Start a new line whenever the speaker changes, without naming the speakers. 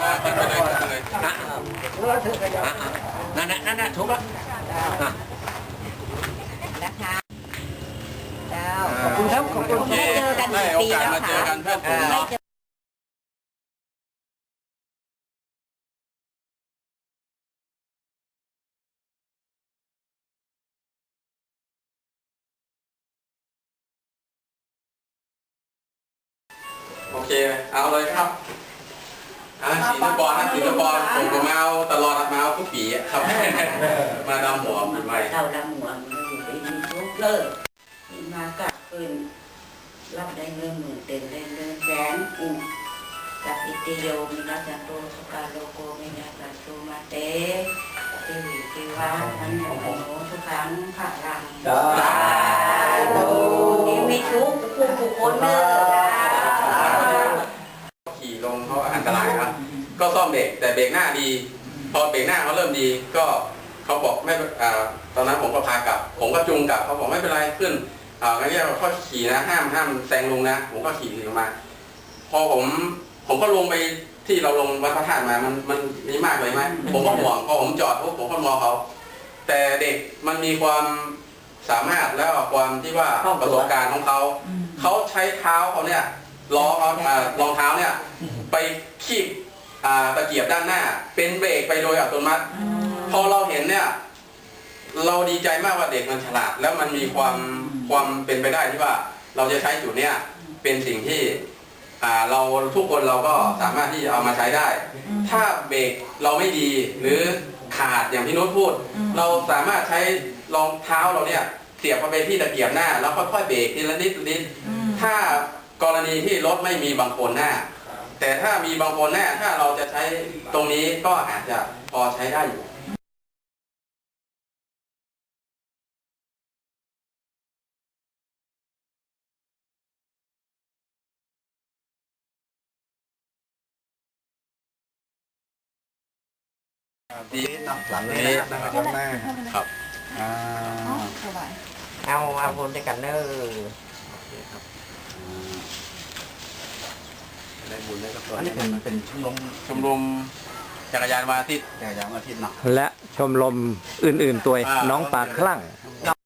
ขึ้นไปเลยขึ้นไปเลยอะอะนั่นน่ะนั่นน่ะถูกแล้วอะ
นะคะเจ้าขอบคุณครับขอบคุณ
โอเค
ไม่เจอกัน
ได้
กี่
โอ
ปี
กาส
แล้ว
มาเจอ
ค่ะ
กันเพื่อนฝูง
ไม่
เนาะ
เจอ
โอเค เอาเลยครับ อะสีสปอร์นะสีสปอร์ผมก็มาเอาตลอดมาเอาทุกปีอะครับ มาดำหัวปีใหม่
เราดำหัวมันอยู่ไปมีทุกเลิกมีมากับปืนรับได้เงินหมื่นเต็มได้เงินแสนอืมกับอิติโยมินาจันโตสุกาโลโกมินาจันโตมาเตเทวิเทวาอันโมโนทุกครั้งพระรังสาธุ
ขี่ลงเพราะว่าอันตรายครับ ก็ซ่อมเบรกแต่เบรกหน้าดี พอเบรกหน้าเขาเริ่มดี ก็เขาบอกไม่อ่าตอนนั้นผมก็พากลับ ผมก็จูงกลับเขาบอกไม่เป็นไรขึ้นอ่างั้นเนี่ยข้อขี่นะห้ามห้ามแซงลงนะ ผมก็ขี่ลงมา พอผมผมก็ลงไปที่เราลงวัดพระธาตุมา มันมันมีมากเลยไหมผมก็ห่วงพอผมจอดปุ๊บผมก็มองเขาแต่เด็กมันมีความสามารถแล้วก็ความที่ว่าประสบการณ์ของเขา เขาใช้เท้าเขาเนี่ย ล้อเขาอ่ารองเท้าเนี่ยไปคีบอ่าตะเกียบด้านหน้า เป็นเบรกไปโดยอัตโนมัติ พอเราเห็นเนี่ย เราดีใจมากว่าเด็กมันฉลาด แล้วมันมีความความเป็นไปได้ที่ว่า เราจะใช้จุดเนี้ยเป็นสิ่งที่อ่าเราทุกคนเราก็สามารถที่จะเอามาใช้ได้ ถ้าเบรกเราไม่ดีหรือขาดอย่างที่โน้ตพูด เราสามารถใช้รองเท้าเราเนี่ยเสียบเข้าไปที่ตะเกียบหน้า แล้วค่อยๆเบรกทีละนิดทีละนิดถ้า กรณีที่รถไม่มีบางโคนหน้า แต่ถ้ามีบางโคนหน้าถ้าเราจะใช้ตรงนี้ก็อาจจะพอใช้ได้อยู่ดีเนาะหลังนี้นะครับหน้าครับอ่า
เอาเอาคนด้วยกันเนอ
ได้บุญได้กับตัว
อันนี้เป็นเป็นชมรม
ชมรมจักรยานวันอาทิตย์
จักรยานวันอาทิตย์เนาะ
และชมรมอื่นๆ ตัว
อ่า
น้องปากคลั่ง